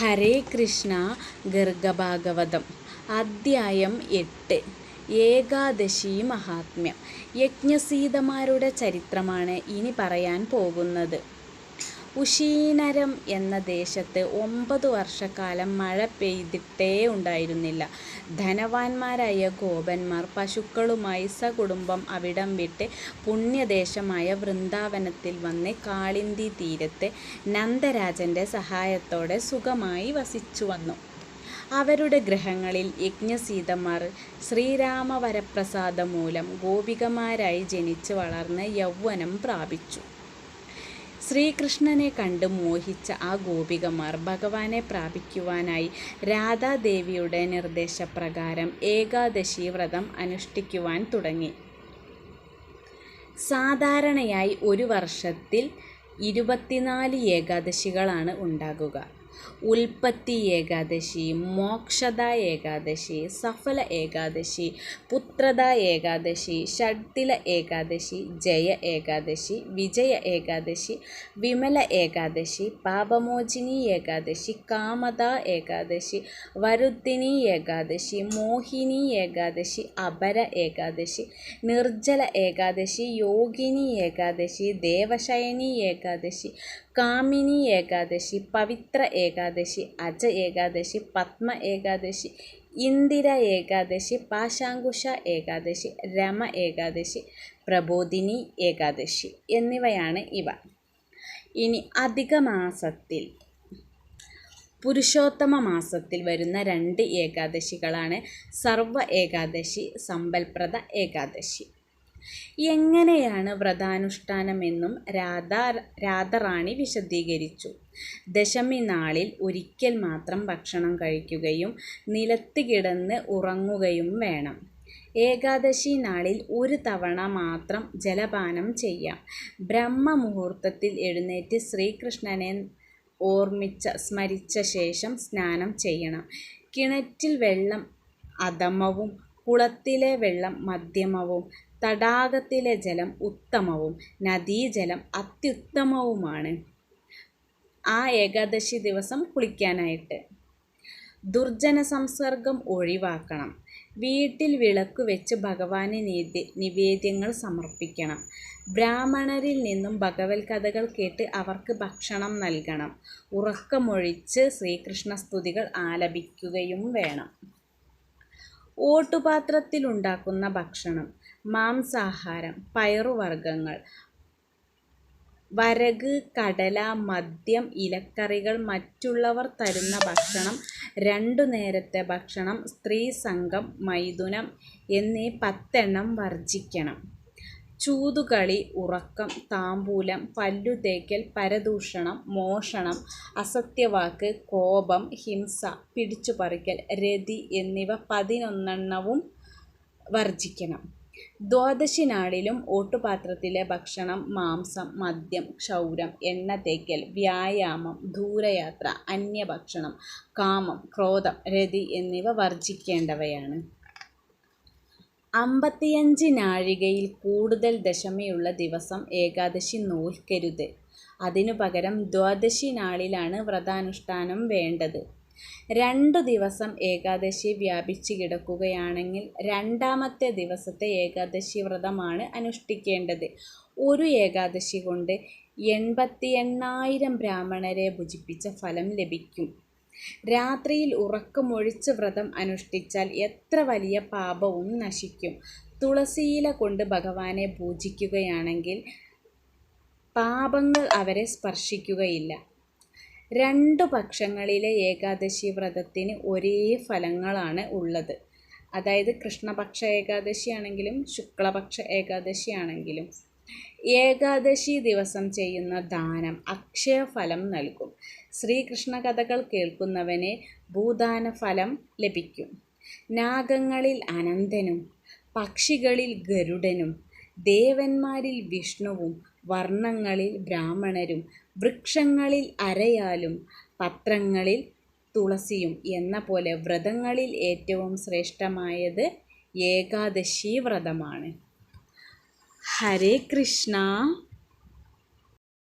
ഹരേ കൃഷ്ണ ഗർഗഭാഗവതം അദ്ധ്യായം എട്ട്. ഏകാദശി മഹാത്മ്യം. യജ്ഞസീതമാരുടെ ചരിത്രമാണ് ഇനി പറയാൻ പോകുന്നത്. ഉശീനരം എന്ന ദേശത്ത് ഒമ്പത് വർഷക്കാലം മഴ പെയ്തിട്ടേ ഉണ്ടായിരുന്നില്ല. ധനവാന്മാരായ ഗോപന്മാർ പശുക്കളുമായി സകുടുംബം അവിടം വിട്ട് പുണ്യദേശമായ വൃന്ദാവനത്തിൽ വന്ന് കാളിന്തി തീരത്ത് നന്ദരാജന്റെ സഹായത്തോടെ സുഖമായി വസിച്ചു വന്നു. അവരുടെ ഗ്രഹങ്ങളിൽ യജ്ഞസീതമാർ ശ്രീരാമവരപ്രസാദം മൂലം ഗോപികമാരായി ജനിച്ച് വളർന്ന് യൗവനം പ്രാപിച്ചു. ശ്രീകൃഷ്ണനെ കണ്ട് മോഹിച്ച ആ ഗോപികമാർ ഭഗവാനെ പ്രാപിക്കുവാനായി രാധാദേവിയുടെ നിർദ്ദേശപ്രകാരം ഏകാദശി വ്രതം അനുഷ്ഠിക്കുവാൻ തുടങ്ങി. സാധാരണയായി ഒരു വർഷത്തിൽ ഇരുപത്തിനാല് ഏകാദശികളാണ് ഉണ്ടാകുക. ഉൽപ്പത്തി ഏകാദശി മോക്ഷത ഏകാദശി സഫല ഏകാദശി പുത്രത ഏകാദശി ഷഡ്തില ഏകാദശി ജയ ഏകാദശി വിജയ ഏകാദശി വിമല ഏകാദശി പാപമോചിനി ഏകാദശി കാമത ഏകാദശി വരുദ്ധിനി ഏകാദശി മോഹിനി ഏകാദശി അപര ഏകാദശി നിർജല ഏകാദശി യോഗിനി ഏകാദശി ദേവശയനി ഏകാദശി കാമിനി ഏകാദശി പവിത്ര ഏകാദശി അജ ഏകാദശി പത്മ ഏകാദശി ഇന്ദിര ഏകാദശി പാശാങ്കുശ ഏകാദശി രമ ഏകാദശി പ്രബോധിനി ഏകാദശി എന്നിവയാണ് ഇവ. ഇനി അധിക മാസത്തിൽ പുരുഷോത്തമ മാസത്തിൽ വരുന്ന രണ്ട് ഏകാദശികളാണ് സർവ ഏകാദശി സമ്പൽപ്രദ ഏകാദശി. എങ്ങനെയാണ് വ്രതാനുഷ്ഠാനമെന്നും രാധ രാധറാണി വിശദീകരിച്ചു. ദശമി നാളിൽ ഒരിക്കൽ മാത്രം ഭക്ഷണം കഴിക്കുകയും നിലത്ത് കിടന്ന് ഉറങ്ങുകയും വേണം. ഏകാദശി നാളിൽ ഒരു തവണ മാത്രം ജലപാനം ചെയ്യാം. ബ്രഹ്മ മുഹൂർത്തത്തിൽ എഴുന്നേറ്റ് ശ്രീകൃഷ്ണനെ ഓർമ്മിച്ച സ്മരിച്ച ശേഷം സ്നാനം ചെയ്യണം. കിണറ്റിൽ വെള്ളം അധമവും കുളത്തിലെ വെള്ളം മധ്യമവും തടാകത്തിലെ ജലം ഉത്തമവും നദീജലം അത്യുത്തമവുമാണ്. ആ ഏകാദശി ദിവസം കുളിക്കാനായിട്ട്. ദുർജന സംസർഗം ഒഴിവാക്കണം. വീട്ടിൽ വിളക്ക് വെച്ച് ഭഗവാന് നീതി നിവേദ്യങ്ങൾ സമർപ്പിക്കണം. ബ്രാഹ്മണരിൽ നിന്നും ഭഗവത് കഥകൾ കേട്ട് അവർക്ക് ഭക്ഷണം നൽകണം. ഉറക്കമൊഴിച്ച് ശ്രീകൃഷ്ണ സ്തുതികൾ ആലപിക്കുകയും വേണം. ഓട്ടുപാത്രത്തിലുണ്ടാക്കുന്ന ഭക്ഷണം മാംസാഹാരം പയറുവർഗങ്ങൾ വരക് കടല മദ്യം ഇലക്കറികൾ മറ്റുള്ളവർ തരുന്ന ഭക്ഷണം രണ്ടു നേരത്തെ ഭക്ഷണം സ്ത്രീ സംഘം മൈഥുനം എന്നീ പത്തെണ്ണം വർജിക്കണം ചൂതുകളി ഉറക്കം താമ്പൂലം പല്ലുതേക്കൽ പരദൂഷണം മോഷണം അസത്യവാക്ക് കോപം ഹിംസ പിടിച്ചുപറിക്കൽ രതി എന്നിവ പതിനൊന്നെണ്ണവും വർജിക്കണം ദ്വാദശി നാളിലും ഓട്ടുപാത്രത്തിലെ ഭക്ഷണം മാംസം മദ്യം ക്ഷൗരം എണ്ണ തേക്കൽ വ്യായാമം ദൂരയാത്ര അന്യഭക്ഷണം കാമം ക്രോധം രതി എന്നിവ വർജിക്കേണ്ടവയാണ് അമ്പത്തിയഞ്ച് നാഴികയിൽ കൂടുതൽ ദശമിയുള്ള ദിവസം ഏകാദശി നോൽക്കരുത്. അതിനു പകരം ദ്വാദശി നാളിലാണ് വ്രതാനുഷ്ഠാനം വേണ്ടത്. രണ്ടു ദിവസം ഏകാദശി വ്യാപിച്ചു കിടക്കുകയാണെങ്കിൽ രണ്ടാമത്തെ ദിവസത്തെ ഏകാദശി വ്രതമാണ് അനുഷ്ഠിക്കേണ്ടത്. ഒരു ഏകാദശി കൊണ്ട് എൺപത്തി എണ്ണായിരം ബ്രാഹ്മണരെ ഭുജിപ്പിച്ച ഫലം ലഭിക്കും. രാത്രിയിൽ ഉറക്കമൊഴിച്ച് വ്രതം അനുഷ്ഠിച്ചാൽ എത്ര വലിയ പാപവും നശിക്കും. തുളസിയില കൊണ്ട് ഭഗവാനെ പൂജിക്കുകയാണെങ്കിൽ പാപങ്ങൾ അവരെ സ്പർശിക്കുകയില്ല. രണ്ടു പക്ഷങ്ങളിലെ ഏകാദശി വ്രതത്തിന് ഒരേ ഫലങ്ങളാണ് ഉള്ളത്. അതായത് കൃഷ്ണപക്ഷ ഏകാദശി ആണെങ്കിലും ശുക്ലപക്ഷ ഏകാദശി ആണെങ്കിലും ഏകാദശി ദിവസം ചെയ്യുന്ന ദാനം അക്ഷയഫലം നൽകും. ശ്രീകൃഷ്ണ കഥകൾ കേൾക്കുന്നവനെ ഭൂദാന ഫലം ലഭിക്കും. നാഗങ്ങളിൽ അനന്തനും പക്ഷികളിൽ ഗരുഡനും ദേവന്മാരിൽ വിഷ്ണുവും വർണങ്ങളിൽ ബ്രാഹ്മണരും വൃക്ഷങ്ങളിൽ അരയാലും പത്രങ്ങളിൽ തുളസിയും എന്ന പോലെ വ്രതങ്ങളിൽ ഏറ്റവും ശ്രേഷ്ഠമായത് ഏകാദശി വ്രതമാണ്. ഹരേ കൃഷ്ണ